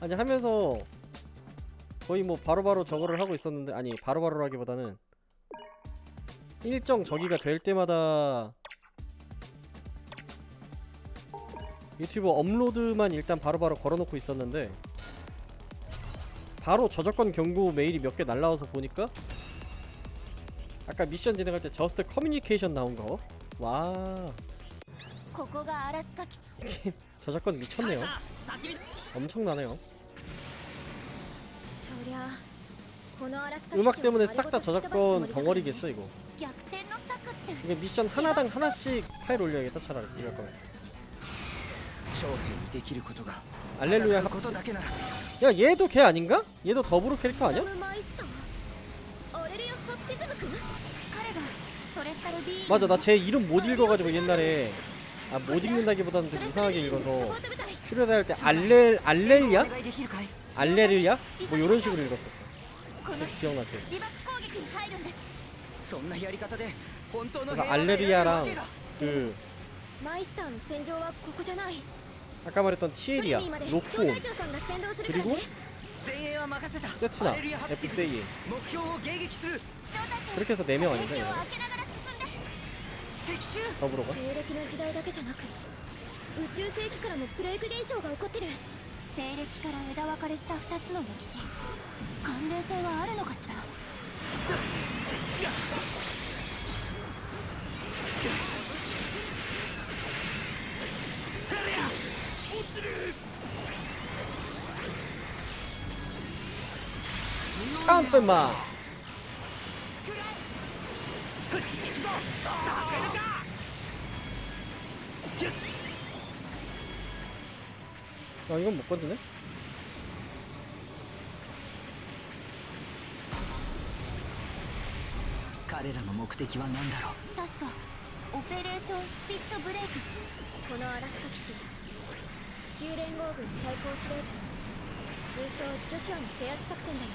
아니 하면서 거의 뭐 바로 바로 저거를 하고 있었는데 아니 바로바로라기보다는 일정 저기가 될 때마다 유튜브 업로드만 일단 바로바로 바로 걸어놓고 있었는데 바로 저작권 경고 메일이 몇 개 날라와서 보니까 아까 미션 진행할 때 저스트 커뮤니케이션 나온 거. 와. 저작권 미쳤네요. 엄청나네요. 음악 때문에 싹 다 저작권 덩어리겠어 이거. 이게 미션 하나당 하나씩 파일 올려야겠다 차라리 이럴 거면. 알렐루야 합. 야 얘도 걔 아닌가? 얘도 더불어 캐릭터 아니야? 맞아 나 쟤 이름 못 읽어가지고 옛날에 아, 못 읽는다기보다는 좀 이상하게 읽어서 슈레다 할때 알렐 알렐이야? 알레르야? 뭐 이런 식으로 읽었었어. 그래서 기억나죠. 그래서 알레르야랑 그 아까 말했던 티에리아, 로크온 그리고 세츠나, 에프세이 그렇게 해서 4명 아닌가요? かブロう西暦の時代だけじゃなく宇宙世紀からもブレイク現象が起こってる。西暦から枝分かれした2つの歴史。関連性はあるのかしら？アンプマン。 아 이건 못 건드네? 彼らの目的は何だろう確かオペレーションスピットブレイクこのアラスカ基地地球連合軍最高司令官通称ジョシュアの制圧作戦だよ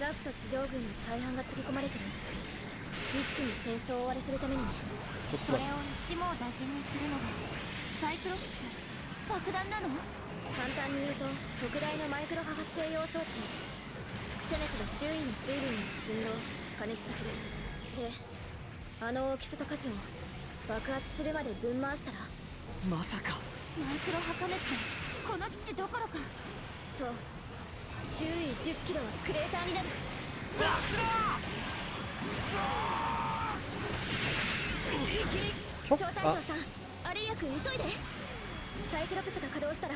ザフと地上軍の大半がつぎ込まれてる一気に戦争を終わらせるためにねそ 좋구나 れを一網打尽にするのがサイクロプス爆弾なの 簡単に言うと特大のマイクロ波発生用装置輻射熱が周囲の水分を振動加熱させる。であの大きさと数を爆発するまで分回したら。まさか。マイクロ波加熱でこの基地どころか。そう。周囲1 0キロはクレーターになる。小 촉? 隊長아さんアレリア君急いで。サイクロプスが稼働したら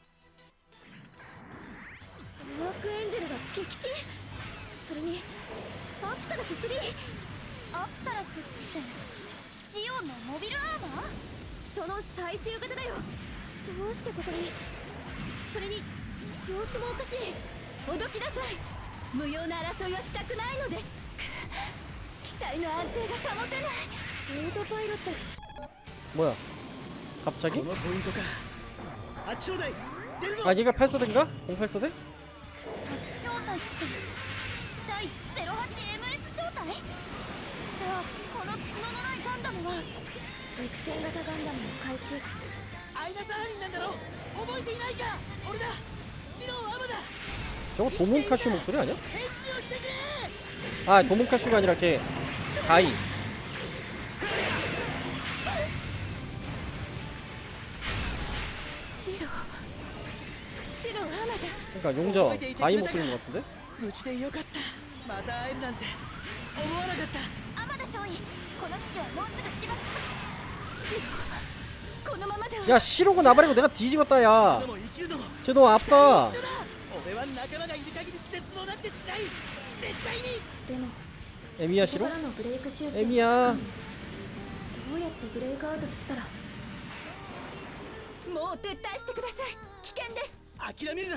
撃沈それにアプサラス3アプサラスってジオンのモビルアーマーその最終型だよどうしてここにそれに様子もおかしいおどきなさい無用な争いはしたくないのです機体の安定が保てないオートパイロット 뭐야 갑자기? このポイントか八正代出るぞ 아 얘가 8소대인가? 08소대? 初招待って第 08MS 招待じゃあこの角のないガンダムは陸戦型ガンダムの開始アイナサハリンなんだろ覚えていないか俺だ白アマだ 저거 도몬카슈 목소리 아니야? 返事をしてくれ 아 도몬카슈가 아니라 걔 가이 그러니까 용저 가이 목소리인 것 같은데? 無事でよかったまた会えるなんて思わなかった天田少尉この基地はもうすぐ自爆し白このままでは 야 시로고 나발이고 내가 뒤집었다 死ぬ 야 のも生きるのも 쟤너 아빠 一緒だ俺は仲間がいる限り絶望なんてしない絶対にでも 에미야 ここ 시로? からのブレイク修正 에미야 どうやってブレイクアウトさせたらもう撤退してください危険です諦めるな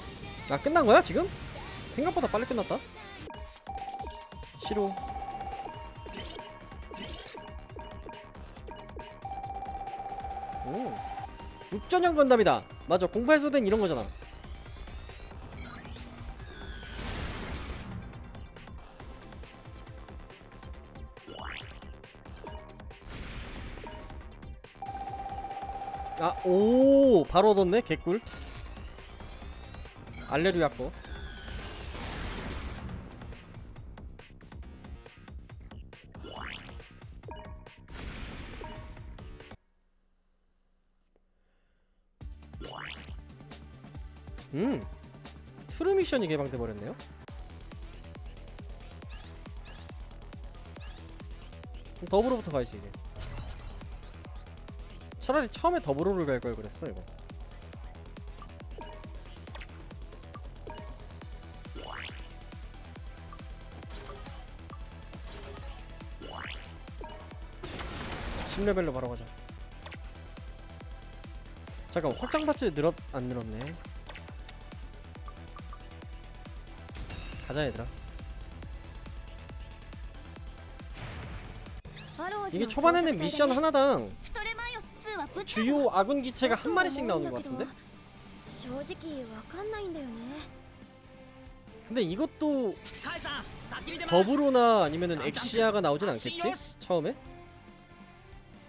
아 끝난 거야 지금? 생각보다 빨리 끝났다. 싫어. 오. 육전형 건담이다. 맞아 공팔소된 이런 거잖아. 아오 바로 얻었네 개꿀. 알레루야 거. 음, 트루 미션이 개방돼 버렸네요. 더불어부터 가야지 이제. 차라리 처음에 더불어를 갈 걸 그랬어 이거. 10레벨로 바로 가자. 잠깐 확장받지 늘었.. 안 늘었네. 가자 얘들아. 이게 초반에는 미션 하나당 주요 아군 기체가 한 마리씩 나오는 것 같은데? 근데 이것도 더브로나 아니면은 엑시아가 나오진 않겠지? 처음에?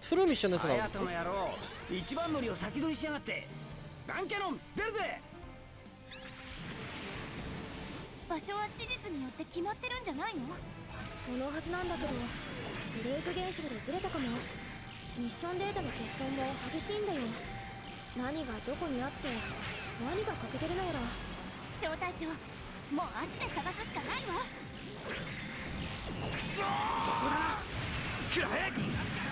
フルミッションですがの野郎一番乗りを先取りしやがって。ガンキャノン出るぜ。場所は史実によって決まってるんじゃないの？そのはずなんだけどブレイク現象でずれたかも。ミッションデータの欠損も激しいんだよ。何がどこにあって何が欠けてるのやら。小隊長もう足で探すしかないわ。くそそこだ。く早く逃がすから。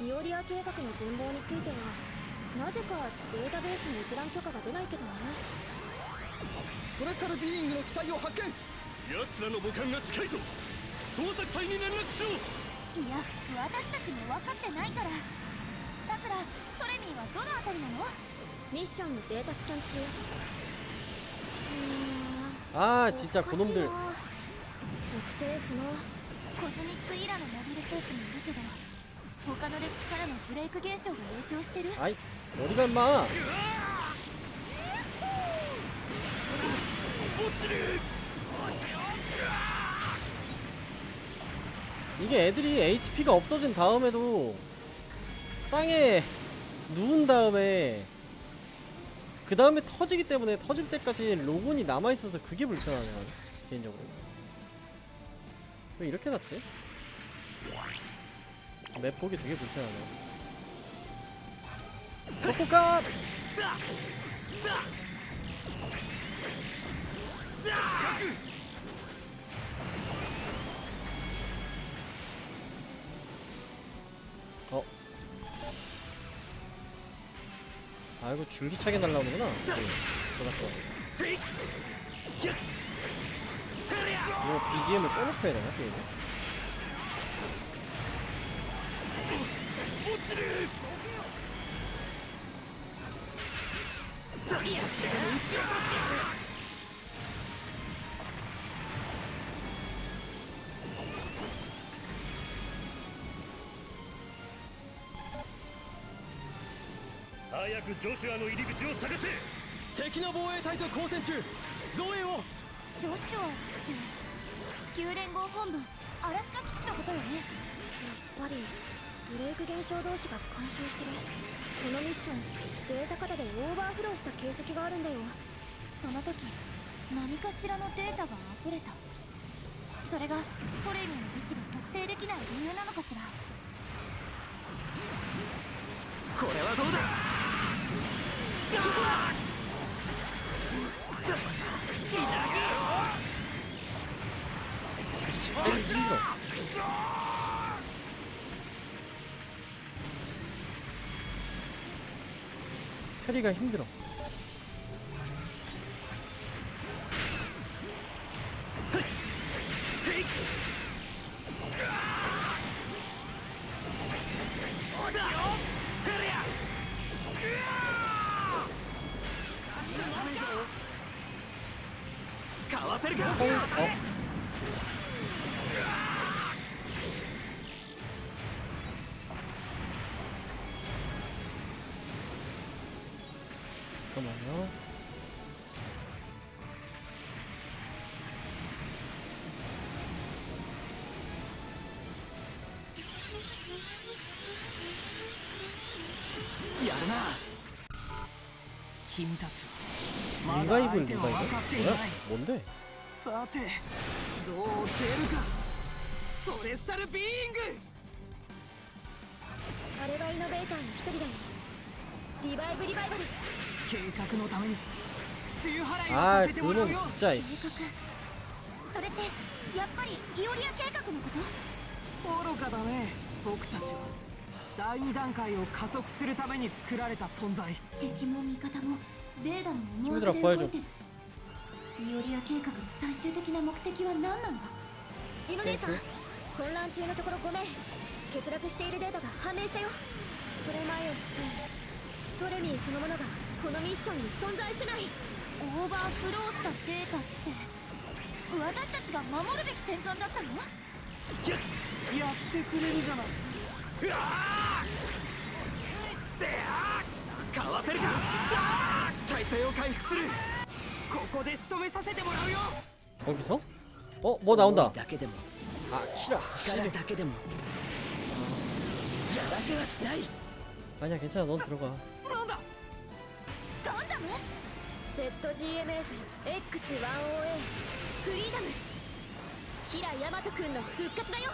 イオリア計画の全貌についてはなぜかデータベースに閲覧許可が出ないけどねソレスタルビーイングの機体を発見奴らの母艦が近いぞ捜索隊に連絡しろいや私たちも分かってないからさくらトレミーはどのあたりなのミッションのデータスキャン中うーん 아 진짜 그놈들 特定不能コズミックイラのモビルスーツにいるけど 他の歴史からのブレイク現象が影響してる 아이 어디가 임마 落ちる 이게 애들이 HP가 없어진 다음에도 땅에 누운 다음에 그 다음에 터지기 때문에 터질 때까지 로곤이 남아있어서 그게 불편하네 나는 개인적으로 왜 이렇게 났지? 맵 보기 되게 불편하네. 석고가 어. 아이고 줄기차게 날라오는구나. 네, 저작권. 이거 BGM을 꺼놓고 해야 되나 게임? 落ちる早くジョシュアの入り口を探せ。敵の防衛隊と交戦中。増援を。ジョシュアって地球連合本部アラスカ基地のことよね。やっぱりブレイク現象同士が干渉してる。このミッションデータ型でオーバーフローした形跡があるんだよ。その時何かしらのデータが溢れた。それがトレミーの位置が特定できない理由なのかしら。これはどうだ？되게 캐리가 힘들어. 君たちはまだ相手を分かっていない。さてどう出るか。ソレスタルビーイング。あれはイノベーターの一人だよ。リバイブリバイブル。計画のために梅雨払いをさせてもらうよ。計画それってやっぱりイオリア計画のこと？愚かだね僕たちは。第2段階を加速するために作られた存在。敵も味方もレーダの思惑で動いてイオリア計画の最終的な目的は何なのイノ姉さん混乱中のところごめん。欠落しているデータが判明したよ。トレマイオス2トレミーそのものがこのミッションに存在してない。オーバーフローしたデータって私たちが守るべき戦艦だったの？ややってくれるじゃない。かわせるか体勢を回復するここで仕留めさせてもらうよ 거기서? 어? 뭐 나온다. だけでも 아, 키라. 力だけでもやらせはしない 아니야, 괜찮아. 넌 들어가. なんだガンダム ZGMF X1OA フリーダムキラヤマト君の復活だよ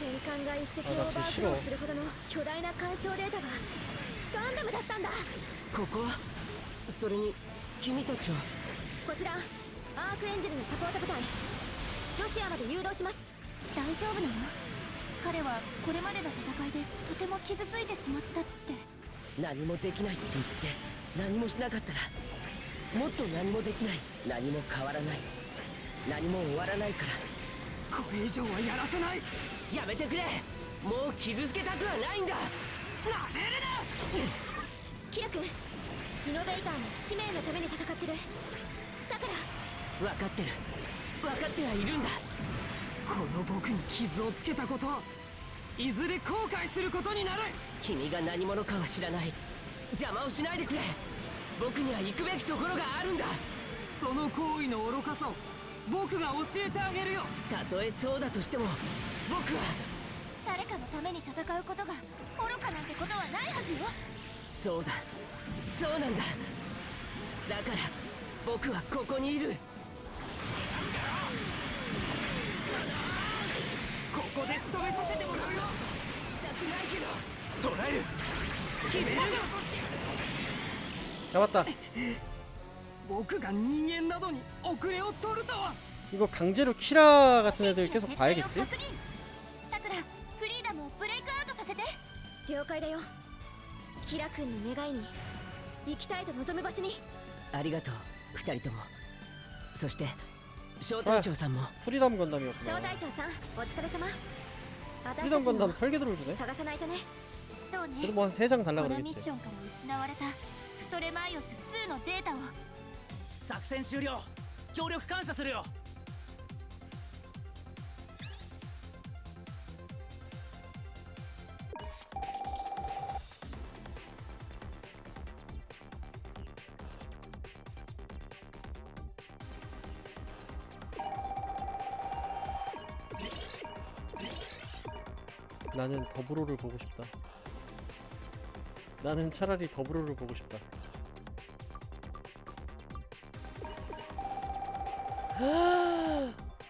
戦艦が一隻オーバーフローするほどの巨大な干渉データがガンダムだったんだ。ここはそれに君たちは？こちらアークエンジェルのサポート部隊。ジョシアまで誘導します。大丈夫なの？彼はこれまでの戦いでとても傷ついてしまったって。何もできないって言って何もしなかったらもっと何もできない。何も変わらない。何も終わらないから。これ以上はやらせないやめてくれ。もう傷つけたくはないんだ。なめるな。キラ君イノベーターの使命のために戦ってる。だから。分かってる。分かってはいるんだ。この僕に傷をつけたこといずれ後悔することになる。君が何者かは知らない。邪魔をしないでくれ。僕には行くべきところがあるんだ。その行為の愚かさを僕が教えてあげるよ。たとえそうだとしても僕は誰かのために戦うことが愚かなんてことはないはずよそうだそうなんだだから僕はここにいるここで仕留めさせてもらうよしたくないけど捉える決める 잡았다. 僕が人間などに遅れを取るとは 이거 강제로 키라 같은 애들 계속 敵の 봐야겠지? 了解だよキラ君の願いに行きたいと望む場所にありがとう二人ともそして 小隊長さんも 프리담 小 건담이었구나 隊長さんお疲れ様私た 프리담 ちも 건담 설계도를 주네 探さないとねそうね 저도 뭐 한 3장 こ 달라 のミッ 그러겠지 ションから失われたフトレマイオス2のデータを作戦終了協力感謝するよ「 나는 더불어를 보고 싶다 나는 차라리 더불어를 보고 싶다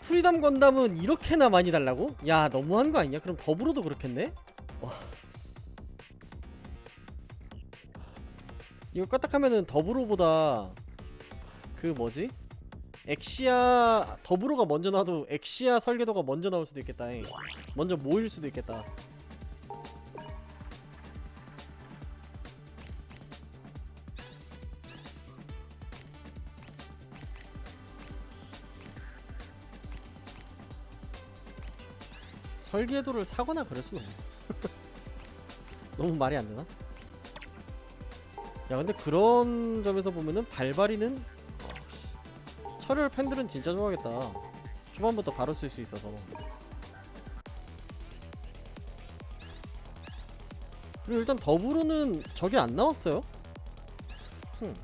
프리담 건담은 이렇게나 많이 달라고? 야 너무한 거 아니냐? 그럼 더불어도 그렇겠네? 와 이거 까딱하면은 더불어보다 그 뭐지? 엑시아 더불어가 먼저 나와도 엑시아 설계도가 먼저 나올 수도 있겠다 잉. 먼저 모일 수도 있겠다 설계도를 사거나 그럴 수는 없네. 너무 말이 안 되나? 야 근데 그런 점에서 보면은 발바리는 철혈 팬들은 진짜 좋아하겠다. 초반부터 바로 쓸 수 있어서. 그리고 일단 더불어는 저게 안 나왔어요? 흠.